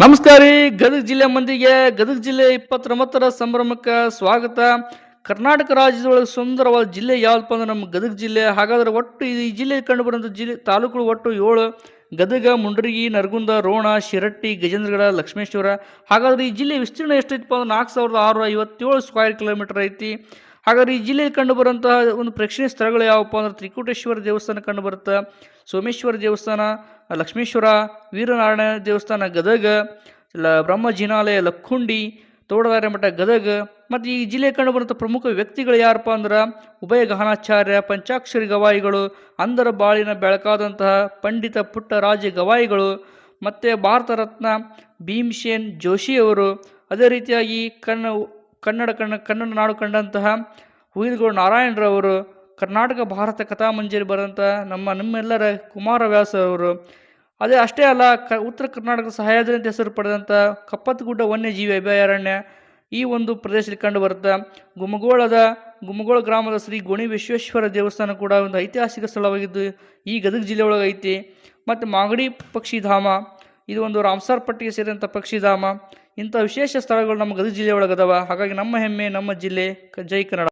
ನಮಸ್ಕಾರ ಗದಗ ಜಿಲ್ಲೆ ಮಂದಿಗೆ, ಗದಗ ಜಿಲ್ಲೆ ಇಪ್ಪತ್ತೊಂಬತ್ತರ ಸಂಭ್ರಮಕ್ಕೆ ಸ್ವಾಗತ. ಕರ್ನಾಟಕ ರಾಜ್ಯದೊಳಗೆ ಸುಂದರವಾದ ಜಿಲ್ಲೆ ಯಾವ್ದಪ್ಪ ಅಂದ್ರೆ ನಮ್ಮ ಗದಗ ಜಿಲ್ಲೆ. ಹಾಗಾದ್ರೆ ಒಟ್ಟು ಈ ಜಿಲ್ಲೆ ಕಂಡು ಬರುವಂಥ ಜಿಲ್ಲೆ ತಾಲೂಕುಗಳು ಒಟ್ಟು ಏಳು. ಗದಗ, ಮುಂಡ್ರಿಗಿ, ನರಗುಂದ, ರೋಣ, ಶಿರಟ್ಟಿ, ಗಜೇಂದ್ರಗಡ, ಲಕ್ಷ್ಮೇಶ್ವರ. ಹಾಗಾದ್ರೆ ಈ ಜಿಲ್ಲೆ ವಿಸ್ತೀರ್ಣ ಎಷ್ಟೈತಪ್ಪ ಅಂದ್ರೆ ನಾಲ್ಕು ಸಾವಿರದ ಆರುನೂರ ಐವತ್ತೇಳು ಸ್ಕ್ವೇರ್ ಕಿಲೋಮೀಟರ್ ಐತಿ. ಹಾಗಾದ್ರೆ ಈ ಜಿಲ್ಲೆಯಲ್ಲಿ ಕಂಡು ಬರುವಂತಹ ಒಂದು ಪ್ರೇಕ್ಷಣೀಯ ಸ್ಥಳಗಳು ಯಾವಪ್ಪ ಅಂದ್ರೆ ತ್ರಿಕೂಟೇಶ್ವರ ದೇವಸ್ಥಾನ ಕಂಡು ಬರುತ್ತೆ. ಸೋಮೇಶ್ವರ ದೇವಸ್ಥಾನ ಲಕ್ಷ್ಮೇಶ್ವರ, ವೀರನಾರಾಯಣ ದೇವಸ್ಥಾನ ಗದಗ ಲ ಬ್ರಹ್ಮ ಜಿನಾಲಯ ಲಕ್ಕುಂಡಿ ತೋಡದಾರ್ಯ ಮಠ ಗದಗ, ಮತ್ತು ಈ ಜಿಲ್ಲೆ ಕಂಡುಬರುವಂಥ ಪ್ರಮುಖ ವ್ಯಕ್ತಿಗಳು ಯಾರಪ್ಪ ಅಂದ್ರೆ ಉಭಯ ಗಹನಾಚಾರ್ಯ ಪಂಚಾಕ್ಷರಿ ಗವಾಯಿಗಳು, ಅಂದರ ಬಾಳಿನ ಬೆಳಕಾದಂತಹ ಪಂಡಿತ ಪುಟ್ಟರಾಜ ಗವಾಯಿಗಳು, ಮತ್ತು ಭಾರತ ರತ್ನ ಭೀಮ್ಸೇನ್ ಜೋಶಿಯವರು ಅದೇ ರೀತಿಯಾಗಿ ಕನ್ನ ಕನ್ನಡ ಕಣ್ಣ ಕನ್ನಡ ನಾಡು ಕಂಡಂತಹ ಹುಯಿಲ್ಗೋಡು ನಾರಾಯಣರವರು ಕರ್ನಾಟಕ ಭಾರತ ಕಥಾಮಂಜರಿ ಬರೆದಂತಹ ನಮ್ಮ ನಮ್ಮೆಲ್ಲರ ಕುಮಾರವ್ಯಾಸ ಅವರು ಅದೇ ಅಷ್ಟೇ ಅಲ್ಲ, ಕ, ಉತ್ತರ ಕರ್ನಾಟಕದ ಸಹ್ಯಾದ್ರಿ ಅಂತ ಹೆಸರು ಪಡೆದಂಥ ಕಪ್ಪತ್ತಗುಡ್ಡ ವನ್ಯಜೀವಿ ಅಭಯಾರಣ್ಯ ಈ ಒಂದು ಪ್ರದೇಶದಲ್ಲಿ ಕಂಡು ಬರುತ್ತೆ, ಗುಮಗೋಳದ, ಗುಮಗೋಳ ಗ್ರಾಮದ ಶ್ರೀ ಗೋಣಿ ವಿಶ್ವೇಶ್ವರ ದೇವಸ್ಥಾನ ಕೂಡ ಒಂದು ಐತಿಹಾಸಿಕ ಸ್ಥಳವಾಗಿದ್ದು ಈ ಗದಗ ಜಿಲ್ಲೆ ಒಳಗೆ ಐತಿ. ಮತ್ತು ಮಾಗಡಿ ಪಕ್ಷಿಧಾಮ, ಇದು ಒಂದು ರಾಮ್ಸಾರ್ ಪಟ್ಟಿಗೆ ಸೇರಿದಂಥ ಪಕ್ಷಿಧಾಮ, ಇಂಥ ವಿಶೇಷ ಸ್ಥಳಗಳು ನಮ್ಮ ಗದಗ ಜಿಲ್ಲೆ ಒಳಗದವ ಹಾಗಾಗಿ ನಮ್ಮ ಹೆಮ್ಮೆ, ನಮ್ಮ ಜಿಲ್ಲೆ ಜೈ ಕನ್ನಡ.